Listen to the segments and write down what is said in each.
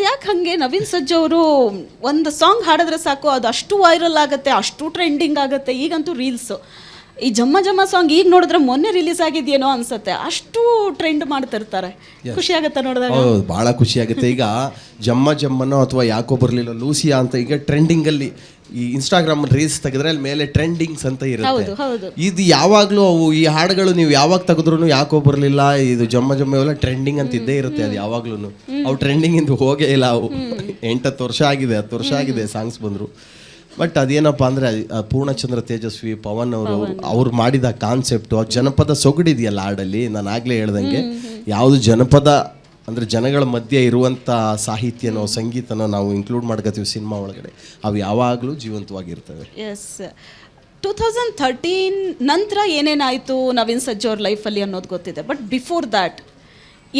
ಅದು ಯಾಕೆ ಹಾಗೆ ನವೀನ್ ಸಜ್ಜ ಅವರು ಒಂದು ಸಾಂಗ್ ಹಾಡಿದ್ರೆ ಸಾಕು ಅದು ಅಷ್ಟು ವೈರಲ್ ಆಗುತ್ತೆ ಅಷ್ಟು ಟ್ರೆಂಡಿಂಗ್ ಆಗುತ್ತೆ ಈಗಂತೂ ರೀಲ್ಸು ಈ ಜಮ್ಮ ಜಮ್ಮ ಸಾಂಗ್ ಈಗ ನೋಡಿದ್ರೆ ಮೊನ್ನೆ ರಿಲೀಸ್ ಆಗಿದೆಯೇನೋ ಅನ್ಸುತ್ತೆ. ಅಷ್ಟು ಟ್ರೆಂಡ್ ಮಾಡ್ತಿರ್ತಾರೆ. ಖುಷಿ ಆಗುತ್ತೆ ನೋಡಿದಾಗ? ಹೌದು ಭಾಳ ಖುಷಿ ಆಗುತ್ತೆ. ಈಗ ಜಮ್ಮ ಜಮ್ಮನೋ ಅಥವಾ ಯಾಕೋ ಬರಲಿಲ್ಲ ಲೂಸಿಯಾ ಅಂತ ಈಗ ಟ್ರೆಂಡಿಂಗಲ್ಲಿ ಈ ಇನ್ಸ್ಟಾಗ್ರಾಮ್ ರೀಲ್ಸ್ ತೆಗೆದ್ರೆ ಅಲ್ಲಿ ಮೇಲೆ ಟ್ರೆಂಡಿಂಗ್ಸ್ ಅಂತ ಹೌದು ಇರುತ್ತೆ. ಹೌದು ಇದು ಯಾವಾಗಲೂ ಅವು ಈ ಹಾಡುಗಳು ನೀವು ಯಾವಾಗ ತೆಗೆದ್ರು ಯಾಕೋ ಬರಲಿಲ್ಲ ಇದು ಜಮ್ಮ ಜಮ್ಮ ಎಲ್ಲ ಟ್ರೆಂಡಿಂಗ್ ಅಂತ ಇದ್ದೇ ಇರುತ್ತೆ ಅದು ಯಾವಾಗ್ಲೂ ಅವು ಟ್ರೆಂಡಿಂಗ್ ಇಂದ ಹೋಗೇ ಇಲ್ಲ ಅವು. ಎಂಟತ್ತು ವರ್ಷ ಆಗಿದೆ ಹತ್ತು ವರ್ಷ ಆಗಿದೆ ಸಾಂಗ್ಸ್ ಬಂದರು. ಬಟ್ ಅದೇನಪ್ಪ ಅಂದರೆ ಪೂರ್ಣಚಂದ್ರ ತೇಜಸ್ವಿ ಪವನ್ ಅವರು ಅವ್ರು ಮಾಡಿದ ಕಾನ್ಸೆಪ್ಟು ಆ ಜನಪದ ಸೊಗಡಿದೆಯಲ್ಲ ಹಾಡಲ್ಲಿ? ನಾನು ಆಗಲೇ ಹೇಳ್ದಂಗೆ. ಯಾವುದು ಜನಪದ ಅಂದರೆ ಜನಗಳ ಮಧ್ಯೆ ಇರುವಂಥ ಸಾಹಿತ್ಯನೋ, ಸಂಗೀತನೋ ನಾವು ಇನ್ಕ್ಲೂಡ್ ಮಾಡ್ಕೋತೀವಿ ಸಿನಿಮಾ ಒಳಗಡೆ. ಅವು ಯಾವಾಗಲೂ ಜೀವಂತವಾಗಿರ್ತವೆ. ಎಸ್ ಟೂ ತೌಸಂಡ್ ಥರ್ಟೀನ್ ನಂತರ ಏನೇನಾಯಿತು ನವೀನ್ ಸಜ್ಜು ಅವ್ರ ಲೈಫಲ್ಲಿ ಅನ್ನೋದು ಗೊತ್ತಿದೆ. ಬಟ್ ಬಿಫೋರ್ ದ್ಯಾಟ್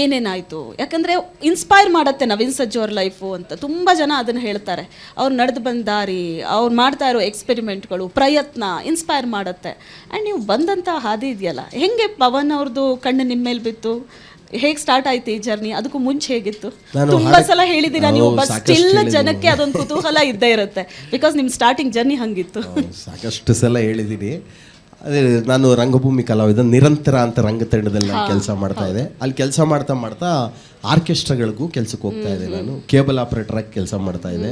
ಏನೇನಾಯಿತು? ಯಾಕಂದರೆ ಇನ್ಸ್ಪೈರ್ ಮಾಡುತ್ತೆ ನವೀನ್ ಸಜ್ಜು ಅವ್ರ ಲೈಫು ಅಂತ. ತುಂಬ ಜನ ಅದನ್ನು ಹೇಳ್ತಾರೆ. ಅವ್ರು ನಡೆದು ಬಂದ ದಾರಿ, ಅವ್ರು ಮಾಡ್ತಾ ಇರೋ ಎಕ್ಸ್ಪೆರಿಮೆಂಟ್ಗಳು ಪ್ರಯತ್ನ ಇನ್ಸ್ಪೈರ್ ಮಾಡುತ್ತೆ. ಆ್ಯಂಡ್ ನೀವು ಬಂದಂಥ ಹಾದಿ ಇದೆಯಲ್ಲ, ಹೆಂಗೆ ಪವನ್ ಅವ್ರದ್ದು ಕಣ್ಣು ನಿಮ್ಮ ಮೇಲೆ ಬಿತ್ತು? ಹೇಗೆ ಸ್ಟಾರ್ಟ್ ಆಯ್ತು ಈ ಜರ್ನಿ ಅದಕ್ಕೂ ಮುಂಚೆ ಹೇಗಿತ್ತು? ನಾನು ತುಂಬಾ ಸಲ ಹೇಳಿದ್ದೀರಾ ನೀವು ಹೌದು, ಬಟ್ ಸಾಕಷ್ಟು ಸ್ಟಿಲ್ ಹೇಳಿದ್ದೀನಿ. ಜನಕ್ಕೆ ಅದೊಂದು ಕುತೂಹಲ ಇದ್ದೇ ಇರುತ್ತೆ. ಬಿಕಾಸ್ ನಿಮ್ಮ ಸ್ಟಾರ್ಟಿಂಗ್ ಜರ್ನಿ ಹಂಗಿತ್ತು. ಸಾಕಷ್ಟು ಸಲ ಹೇಳಿದ್ದೀನಿ ಅದೇ ನಾನು ರಂಗಭೂಮಿ ಕಲಾವಿದ ನಿರಂತರ ಅಂತ ರಂಗತಂಡದಲ್ಲಿ ನಾನು ಕೆಲಸ ಮಾಡ್ತಾ ಇದ್ದೆ. ಅಲ್ಲಿ ಕೆಲಸ ಮಾಡ್ತಾ ಮಾಡ್ತಾ ಆರ್ಕೆಸ್ಟ್ರಾಗಳಿಗೂ ಕೆಲಸಕ್ಕೆ ಹೋಗ್ತಾ ಇದ್ದೆ ನಾನು. ಕೇಬಲ್ ಆಪರೇಟರ್ ಆಗಿ ಕೆಲಸ ಮಾಡ್ತಾ ಇದ್ದೆ.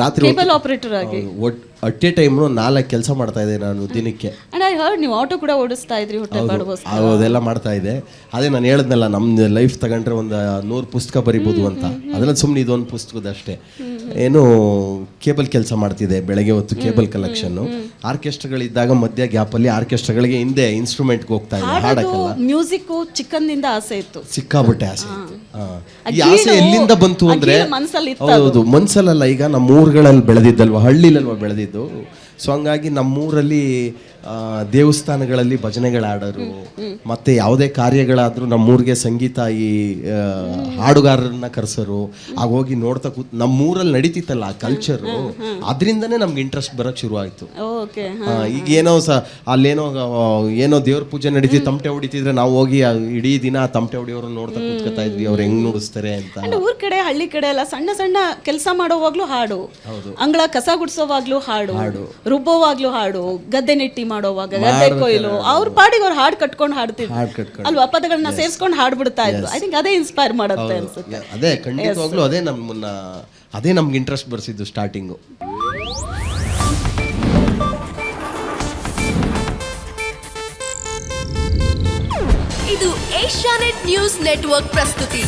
ರಾತ್ರಿ ಕೇಬಲ್ ಆಪರೇಟರ್ ಆಗಿ? ಅಟ್ ಎ ಟೈಮ್ ನಾಲ್ಕು ಕೆಲಸ ಮಾಡ್ತಾ ಇದ್ದೆ ನಾನು ದಿನಕ್ಕೆ. ಅಂಡ್ ಐ ಹರ್ಡ್ ನೀವು ಆಟೋ ಕೂಡ ಓಡಿಸ್ತಾ ಇದ್ರಿ ಹೊಟ್ಟೆ ಅದೆಲ್ಲ ಮಾಡ್ತಾ ಇದ್ದೆ. ಅದೇ ನಾನು ಹೇಳದ್ನಲ್ಲ ನಮ್ದು ಲೈಫ್ ತಗೊಂಡ್ರೆ ಒಂದು ನೂರು ಪುಸ್ತಕ ಬರಿಬೋದು ಅಂತ. ಅದೆಲ್ಲ ಸುಮ್ಮನೆ ಇದೊಂದು ಪುಸ್ತಕದ ಅಷ್ಟೇ ಏನು ಕೇಬಲ್ ಕೆಲಸ ಮಾಡ್ತಿದೆ ಬೆಳಗ್ಗೆ ಹೊತ್ತು ಕೇಬಲ್ ಕಲೆಕ್ಷನ್ ಆರ್ಕೆಸ್ಟ್ರಾಗಳಿದ್ದಾಗ ಮಧ್ಯ ಗ್ಯಾಪಲ್ಲಿ ಆರ್ಕೆಸ್ಟ್ರಾಗಳಿಗೆ ಹಿಂದೆ ಇನ್ಸ್ಟ್ರೂಮೆಂಟ್ಗೆ ಹೋಗ್ತಾ ಇದ್ದೆ ಹಾಡಕ್ಕೆಲ್ಲ. ಮ್ಯೂಸಿಕ್ ಚಿಕ್ಕಂದಿಂದ ಆಸೆ ಇತ್ತು. ಸಿಕ್ಕಾಬಿಟ್ಟೆ ಆಸೆ ಇತ್ತು. ಹಾ. ಈ ಆಸೆ ಎಲ್ಲಿಂದ ಬಂತು ಅಂದ್ರೆ ಹೌದು ಮನ್ಸಲ್ಲಲ್ಲ ಈಗ ನಮ್ಮ ಊರುಗಳಲ್ಲಿ ಬೆಳೆದಿದ್ದಲ್ವ ಹಳ್ಳಿಲಲ್ವ ಬೆಳೆದಿದ್ದು. ಸೊ ಹಂಗಾಗಿ ನಮ್ಮೂರಲ್ಲಿ ದೇವಸ್ಥಾನಗಳಲ್ಲಿ ಭಜನೆಗಳು ಆಡೋರು ಮತ್ತೆ ಯಾವುದೇ ಕಾರ್ಯಗಳಾದರೂ ನಮ್ಮೂರಿಗೆ ಸಂಗೀತ ಈ ಹಾಡುಗಾರರನ್ನ ಕರೆಸೋರು. ಆಗ ಹೋಗಿ ನೋಡ್ತಾ ಕೂತ್ ನಮ್ಮೂರಲ್ಲಿ ನಡೀತಿತ್ತಲ್ಲ ಆ ಕಲ್ಚರು ಅದರಿಂದನೇ ನಮ್ಗೆ ಇಂಟ್ರೆಸ್ಟ್ ಬರೋಕ್ಕೆ ಶುರು ಆಯಿತು ಈಗ ಏನೋ ಸ ಅಲ್ಲೇನೋ ಏನೋ ದೇವ್ರ ಪೂಜೆ ನಡೀತಿ ತಮಟೆ ಹೊಡಿತಿದ್ರೆ ನಾವು ಹೋಗಿ ಇಡೀ ದಿನ ತಮಟೆ ಹೊಡಿಯೋರು ನೋಡ್ತಾ ಕೂತ್ಕೊತಾ ಇದ್ವಿ ಅವ್ರು ಹೆಂಗ್ ನುಡಿಸ್ತಾರೆ ಅಂತ. ಊರ್ ಕಡೆ ಹಳ್ಳಿ ಕಡೆ ಎಲ್ಲ ಸಣ್ಣ ಸಣ್ಣ ಕೆಲಸ ಮಾಡೋವಾಗ್ಲೂ ಹಾಡು. ಅಂಗಳ ಕಸ ಗುಡಿಸೋವಾಗ್ಲೂ ಹಾಡು. ರುಬ್ಬೋವಾಗ್ಲೂ ಹಾಡು. ಗದ್ದೆ ನೆಟ್ಟಿ ಮಾಡೋವಾಗ ಗದ್ದೆ ಕೊಯ್ಲು ಅವ್ರ ಪಾಡಿಗೆ ಅವ್ರು ಹಾಡು ಕಟ್ಕೊಂಡು ಹಾಡ್ತಿದ್ರು. ಹಾಡ್ ಕಟ್ಕೊಂಡು. ಅಲ್ವಾ? ಪದಗಳನ್ನ ಸೇರ್ಸ್ಕೊಂಡು ಹಾಡ್ಬಿಡ್ತಾ ಇದ್ರು. ಐ ಥಿಂಕ್ ಅದೇ ಇನ್ಸ್ಪೈರ್ ಮಾಡುತ್ತೆ ಅನ್ಸುತ್ತೆ. ಅದೇ ಖಂಡಿತವಾಗ್ಲೂ ಅದೇ ನಮ್ಮನ್ನ ಅದೇ ನಮ್ಗೆ ಇಂಟ್ರೆಸ್ಟ್ ಬರ್ಸಿದ್ದು ಸ್ಟಾರ್ಟಿಂಗು ಇದು ಏಷ್ಯಾನೆಟ್ ನ್ಯೂಸ್ ನೆಟ್ವರ್ಕ್ ಪ್ರಸ್ತುತಿ.